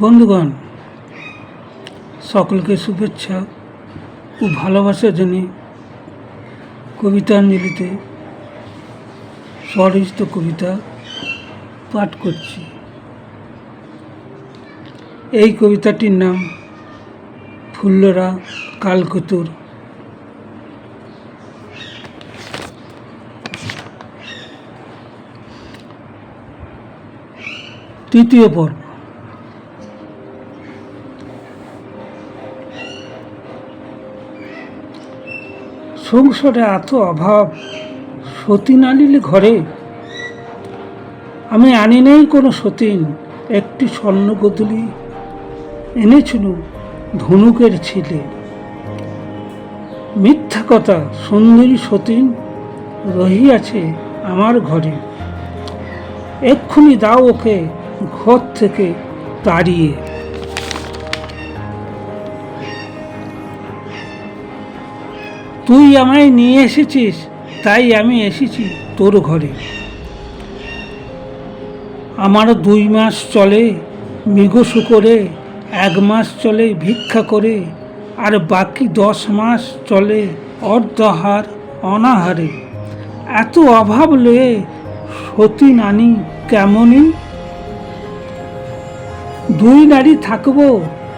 বন্ধুগণ, সকলকে শুভেচ্ছা ও ভালোবাসা জানিয়ে কবিতাঞ্জলিতে স্বরচিত কবিতা পাঠ করছি। এই কবিতাটির নাম ফুল্লরা কালকতুর। তৃতীয় পর্ব। সংসারে এত অভাব, সতীন আনিলে ঘরে? আমি আনি নেই কোনো সতীন, একটি স্বর্ণ গদুলি এনেছিল ধনুকের ছিলে। মিথ্যা কথা, সুন্দরী সতীন রহিয়াছে আমার ঘরে। এক্ষুনি দাও ওকে ঘর থেকে তাড়িয়ে। তুই আমায় নিয়ে এসেছিস, তাই আমি এসেছি তোর ঘরে। আমার দুই মাস চলে মৃগ করে, এক মাস চলে ভিক্ষা করে, আর বাকি দশ মাস চলে অর্ধহার অনাহারে। এত অভাব লয়ে সতী নানি কেমনই? দুই নারী থাকব,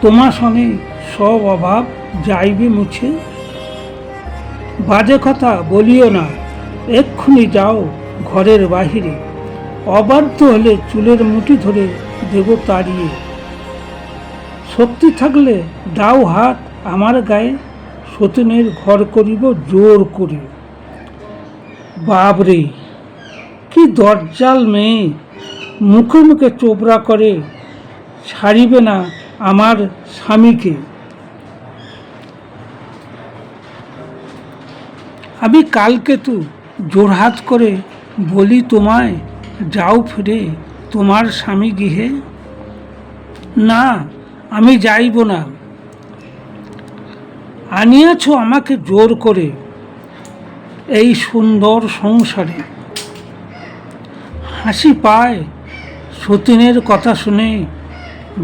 তোমার সঙ্গে সব অভাব যাইবে মুছে। বাজে কথা বলিও না। এক্ষুনি যাও ঘরের বাহিরে। অবাধ্য হলে চুলের মুঠি ধরে দেব তাড়িয়ে। শক্তি থাকলে দাও হাত আমার গায়ে, সতীনের ঘর করিব জোর করে। বাবরে কি দরজাল মেয়ে, মুখে মুখে চোপড়া করে, ছাড়িবে না আমার স্বামীকে। আমি কালকে তু জোরহাত করে বলি তোমায়, যাও ফিরে তোমার স্বামী গৃহে। না, আমি যাইব না। আনিয়াছ আমাকে জোর করে এই সুন্দর সংসারে। হাসি পায় সতীনের কথা শুনে,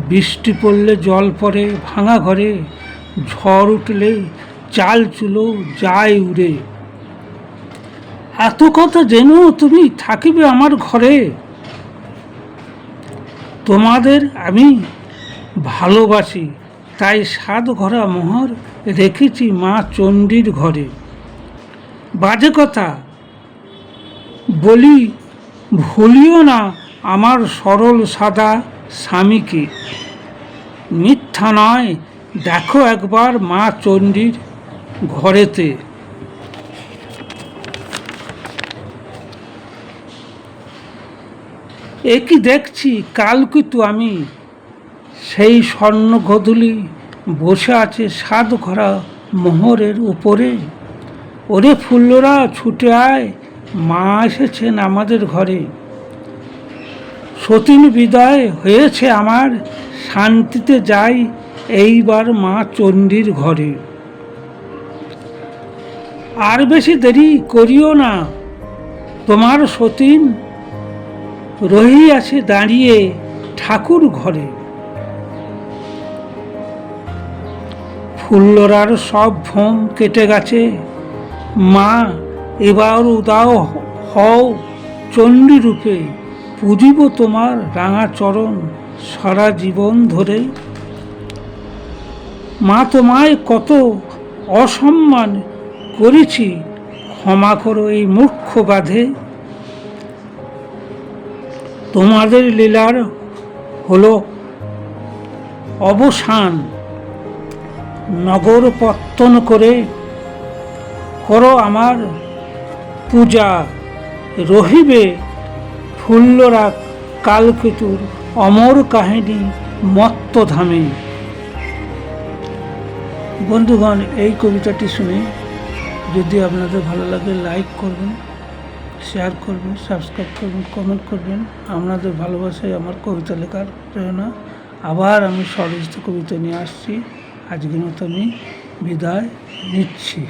বৃষ্টি পড়লে জল পড়ে ভাঙা ঘরে, ঝড় উঠলে চাল চুলো যায় উড়ে। এত কথা জেনেও তুমি থাকিবে আমার ঘরে। তোমাদের আমি ভালোবাসি, তাই সাত ঘরা মোহর রেখেছি মা চণ্ডীর ঘরে। বাজে কথা, বলি ভুলিও না আমার সরল সাদা স্বামীকে। মিথ্যা নয়, দেখো একবার মা চণ্ডীর ঘরেতে। এ কি দেখছি? কাল কিন্তু আমি সেই স্বর্ণ গধুলি বসে আছে সাত ঘরা মোহরের উপরে। ওরে ফুল্লরা, ছুটে আয়, মা এসেছেন আমাদের ঘরে। সতীন বিদায় হয়েছে আমার, শান্তিতে যাই এইবার মা চণ্ডীর ঘরে। আর বেশি দেরি করিও না। তোমার সতীন রহি আছে দাঁড়িয়ে ঠাকুর ঘরে। ফুল্লরার সব ভোম কেটে গেছে। মা, এবার উদাও হও চণ্ডী রূপে, পুজিব তোমার রাঙা চরণ সারা জীবন ধরে মা, তোমায় কত অসম্মান করেছি, ক্ষমা করো এই মূর্খ গাধে তোমাদের লীলার হলো অবসান। নগর পত্তন করে করো আমার পূজা। রহিবে ফুল্লরা কালকেতুর অমর কাহিনী মত্তধামে। বন্ধুগণ, এই কবিতাটি শুনে যদি আপনাদের ভালো লাগে, লাইক করবেন। শেয়ার করবেন সাবস্ক্রাইব করবেন কমেন্ট করবেন। আপনাদের ভালোবাসায় আমার কবিতা লেখার প্রেরণা। আবার আমি স্বরচিত কবিতা নিয়ে আসছি। আজকের মতো আমি বিদায় নিচ্ছি।